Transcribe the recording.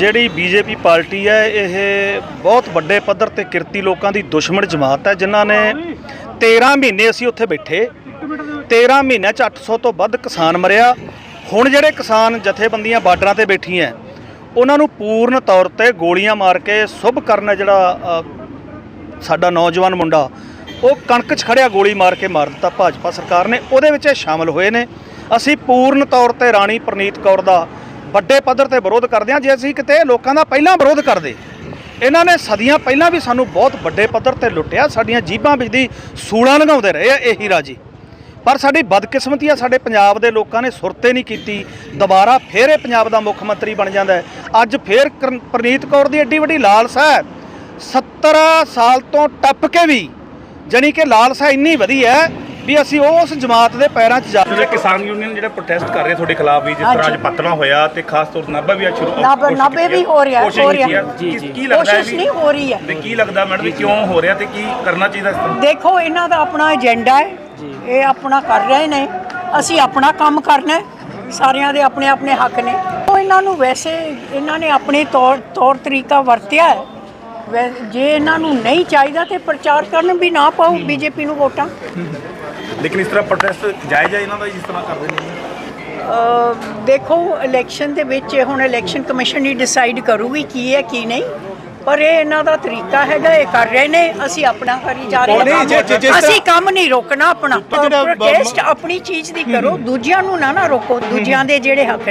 ਜਿਹੜੀ BJP party ਹੈ, ਇਹ ਬਹੁਤ ਵੱਡੇ ਪੱਧਰ ਤੇ ਕਿਰਤੀ ਲੋਕਾਂ ਦੀ ਦੁਸ਼ਮਣ ਜਮਾਤ ਹੈ, ਜਿਨ੍ਹਾਂ ਨੇ 13 ਮਹੀਨੇ ਅਸੀਂ ਉੱਥੇ ਬੈਠੇ। 13 ਮਹੀਨਿਆਂ ਚ 800 ਤੋਂ ਵੱਧ ਕਿਸਾਨ ਮਰਿਆ। ਹੁਣ ਜਿਹੜੇ ਕਿਸਾਨ ਜਥੇਬੰਦੀਆਂ ਬਾਰਡਰਾਂ ਤੇ ਬੈਠੀਆਂ, ਉਹਨਾਂ ਨੂੰ ਪੂਰਨ ਤੌਰ ਤੇ ਗੋਲੀਆਂ ਮਾਰ ਕੇ ਸੁਭ ਕਰਨ ਜਿਹੜਾ ਸਾਡਾ ਨੌਜਵਾਨ ਮੁੰਡਾ, ਉਹ ਕਣਕ 'ਚ ਖੜਿਆ ਗੋਲੀ ਮਾਰ ਕੇ ਮਾਰ ਦਿੱਤਾ ਭਾਜਪਾ ਸਰਕਾਰ ਨੇ। ਉਹਦੇ ਵਿੱਚ ਇਹ ਸ਼ਾਮਲ ਹੋਏ ਨੇ। ਅਸੀਂ ਪੂਰਨ ਤੌਰ ਤੇ ਰਾਣੀ ਪ੍ਰਨੀਤ ਕੌਰ ਦਾ ਵੱਡੇ ਪੱਧਰ ਤੇ ਵਿਰੋਧ ਕਰਦੇ ਹਾਂ। ਜੇ ਅਸੀਂ ਕਿਤੇ ਲੋਕਾਂ ਦਾ ਪਹਿਲਾਂ ਵਿਰੋਧ ਕਰਦੇ, ਇਹਨਾਂ ਨੇ ਸਦੀਆਂ ਪਹਿਲਾਂ ਵੀ ਸਾਨੂੰ ਬਹੁਤ ਵੱਡੇ ਪੱਧਰ ਤੇ ਲੁੱਟਿਆ, ਸਾਡੀਆਂ ਜੀਬਾਂ ਵਿੱਚ ਦੀ ਸੂਲਾਂ ਲੰਘਾਉਂਦੇ ਰਹੇ ਆ, ਇਹੀ ਰਾਜੀ ਪਰ ਸਾਡੀ ਬਦਕਿਸਮਤੀ ਆ, ਸਾਡੇ ਪੰਜਾਬ ਦੇ ਲੋਕਾਂ ਨੇ ਸੁਰਤੇ ਨਹੀਂ ਕੀਤੀ, ਦੁਬਾਰਾ ਫੇਰ ਇਹ ਪੰਜਾਬ ਦਾ ਮੁੱਖ ਮੰਤਰੀ ਬਣ ਜਾਂਦਾ ਅੱਜ ਫੇਰ ਕਰਨ- ਪ੍ਰਨੀਤ ਕੌਰ ਦੀ ਐਡੀ ਵੱਡੀ ਲਾਲਸਾ ਹੈ 70 ਸਾਲ ਤੋਂ ਟੱਪ ਕੇ ਵੀ, ਜਾਣੀ ਕਿ ਲਾਲਸਾ ਇੰਨੀ ਵਧੀ ਹੈ ਵੀ ਅਸੀਂ ਉਸ ਜਮਾਤ ਦੇ ਪੈਰਾਂ 'ਚ ਜਾ ਜਿਹੜੇ ਕਿਸਾਨ ਯੂਨੀਅਨ ਜਿਹੜਾ ਪ੍ਰੋਟੈਸਟ ਕਰ ਰਹੇ ਤੁਹਾਡੇ ਖਿਲਾਫ ਵੀ ਜਿਸ ਤਰ੍ਹਾਂ ਅੱਜ ਪਤਲਾ ਹੋਇਆ ਤੇ ਖਾਸ ਤੌਰ ਤੇ ਨਾਭਾ ਵੀ ਅੱਜ ਸ਼ੁਰੂ ਨਾਭਾ- ਨਾਭੇ ਵੀ ਹੋ ਰਿਹਾ, ਹੋ ਰਿਹਾ। ਕੀ- ਕੀ ਲੱਗਦਾ ਹੈ ਨਹੀਂ ਹੋ ਰਹੀ ਹੈ। ਤੇ ਕੀ ਲੱਗਦਾ ਮੈਡਮ ਵੀ ਕਿਉਂ ਹੋ ਰਿਹਾ ਤੇ ਕੀ ਕਰਨਾ ਚਾਹੀਦਾ ਦੇਖੋ ਇਹਨਾਂ ਦਾ ਆਪਣਾ ਏਜੰਡਾ ਹੈ। ਇਹ ਆਪਣਾ ਕਰ ਰਹੇ ਨੇ। ਅਸੀਂ ਆਪਣਾ ਕੰਮ ਕਰਨਾ ਹੈ। ਸਾਰਿਆਂ ਦੇ ਆਪਣੇ ਆਪਣੇ ਹੱਕ ਨੇ। ਉਹ ਇਹਨਾਂ ਨੂੰ ਵੈਸੇ ਇਹਨਾਂ ਨੇ ਆਪਣੇ ਤੌਰ ਤੌਰ ਤਰੀਕਾ ਵਰਤਿਆ ਹੈ। ਜੇ ਇਹਨਾਂ ਨੂੰ ਨਹੀਂ ਚਾਹੀਦਾ ਤੇ ਪ੍ਰਚਾਰ ਕਰਨ ਵੀ ਨਾ ਪਾਓ ਬੀਜੇਪੀ ਨੂੰ ਵੋਟਾਂ। ਲੇਕਿਨ ਇਸ ਤਰ੍ਹਾਂ ਪ੍ਰੋਟੈਸਟ ਜਾਇਜ਼ ਹੈ ਇਹਨਾਂ ਦਾ ਜਿਸ ਤਰ੍ਹਾਂ ਕਰਦੇ ਨੇ? ਦੇਖੋ ਇਲੈਕਸ਼ਨ ਦੇ ਵਿੱਚ ਇਹ ਹੁਣ ਇਲੈਕਸ਼ਨ ਕਮਿਸ਼ਨ ਹੀ ਡਿਸਾਈਡ ਕਰੂਗੀ ਕੀ ਹੈ ਕੀ ਨਹੀਂ। ਪਰ ਇਹ ਇਹਨਾਂ ਦਾ ਤਰੀਕਾ ਹੈਗਾ ਇਹ ਕਰ ਰਹੇ ਨੇ। ਅਸੀਂ ਆਪਣਾ ਕਰੀ ਜਾ ਰਹੇ ਨਹੀਂ, ਜੇ- ਜੇ- ਜਿਸ ਹਾਂ ਤਰ੍ਹਾਂ- ਅਸੀਂ ਕੰਮ ਨਹੀਂ ਰੋਕਣਾ ਆਪਣਾ। ਜਿਹੜਾ ਬ- ਪ੍ਰੋਟੈਸਟ ਆਪਣੀ ਚੀਜ਼ ਦੀ ਕਰੋ ਦੂਜਿਆਂ ਨੂੰ ਨਾ ਨਾ ਰੋਕੋ ਦੂਜਿਆਂ ਦੇ ਜਿਹੜੇ ਹੱਕ